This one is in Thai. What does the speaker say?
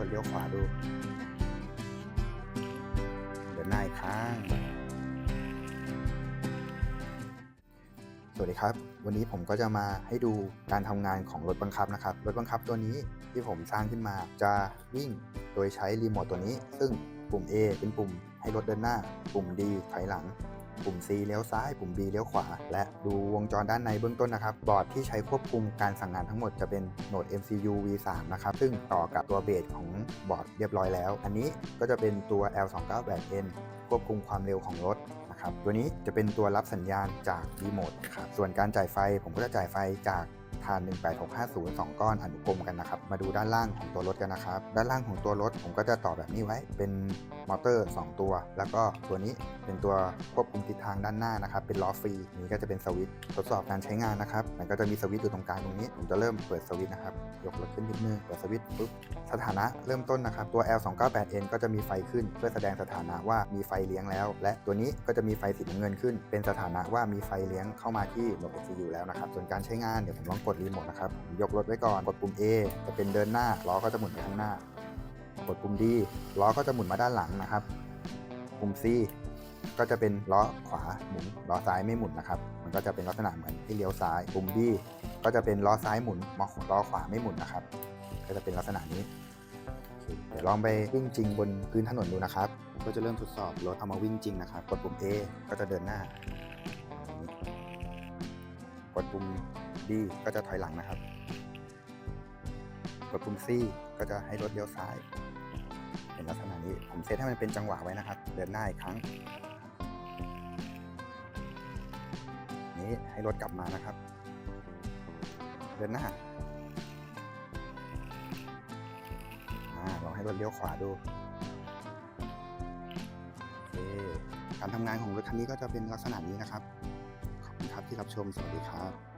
รถเลี้ยวขวาดู เดินหน้าอีกครั้งสวัสดีครับ วันนี้ผมก็จะมาให้ดูการทำงานของรถบังคับนะครับ รถบังคับตัวนี้ที่ผมสร้างขึ้นมาจะวิ่งโดยใช้รีโมทตัวนี้ ซึ่งปุ่ม A เป็นปุ่มให้รถเดินหน้า ปุ่ม D ถอยหลัง ปุ่ม C เลี้ยวซ้าย ปุ่ม B เลี้ยวขวา และดูวงจรด้านในเบื้องต้นนะครับ บอร์ดที่ใช้ควบคุมการสั่งงานทั้งหมดจะเป็นโหนด MCU V3 นะครับ ซึ่งต่อกับตัวเบสของบอร์ดเรียบร้อยแล้ว อันนี้ก็จะเป็นตัว L298N ควบคุมความเร็วของรถนะครับ ตัวนี้จะเป็นตัวรับสัญญาณจากรีโมทครับ ส่วนการจ่ายไฟผมก็จะจ่ายไฟจากา 18650 2 ก้อนอนุกรมกันนะครับ มาดูด้านล่างของตัวรถกันนะครับ ด้านล่างของตัวรถผมก็จะต่อแบบนี้ไว้ เป็นมอเตอร์ 2 ตัว แล้วก็ตัวนี้เป็นตัวควบคุมทิศทางด้านหน้านะครับ เป็นล้อฟรีนี่ก็จะเป็นสวิตช์ทดสอบการใช้งานนะครับ มันก็จะมีสวิตช์อยู่ตรงกลางตรงนี้ ผมจะเริ่มเปิดสวิตช์นะครับ ยกรถขึ้นนิดนึง เปิดสวิตช์ปุ๊บ สถานะเริ่มต้นนะครับ ตัว L298N ก็จะมีไฟขึ้น เพื่อแสดงสถานะว่ามีไฟเลี้ยงแล้ว และตัวนี้ก็จะมีไฟสีน้ำเงินขึ้น เป็นสถานะว่ามีไฟเลี้ยงเข้ามาที่ระบบ ECU แล้วนะครับ ส่วนการใช้งานเดี๋ยวผมลองกดรีโมทนะครับผมยกรถไว้ก่อน กดปุ่ม A จะเป็นเดินหน้าล้อก็จะหมุนไปข้างหน้า กดปุ่ม D ล้อก็จะหมุนมาด้านหลังนะครับ ปุ่ม C ก็จะเป็นล้อขวาหมุนล้อซ้ายไม่หมุนนะครับ มันก็จะเป็นลักษณะเหมือนให้เลี้ยวซ้าย ปุ่ม B ก็จะเป็นล้อซ้ายหมุนมอล้อขวาไม่หมุนนะครับ ก็จะเป็นลักษณะนี้เคเดี๋ยวลองไปวิ่งจริงบนพื้นถนนดูนะครับ ก็จะเริ่มทดสอบรถเอามาวิ่งจริงนะครับ กดปุ่ม A ก็จะเดินหน้า กดปุ่ม D ก็จะถอยหลังนะครับ กดปุ่ม C ก็จะให้รถเลี้ยวซ้าย เป็นลักษณะนี้ ผมเซตให้มันเป็นจังหวะไว้นะครับ เดินหน้าอีกครั้ง นี้ให้รถกลับมานะครับ เดินหน้าลองให้รถเลี้ยวขวาดูการทำงานของรถคันนี้ก็จะเป็นลักษณะนี้นะครับ ขอบคุณครับที่รับชม สวัสดีครับ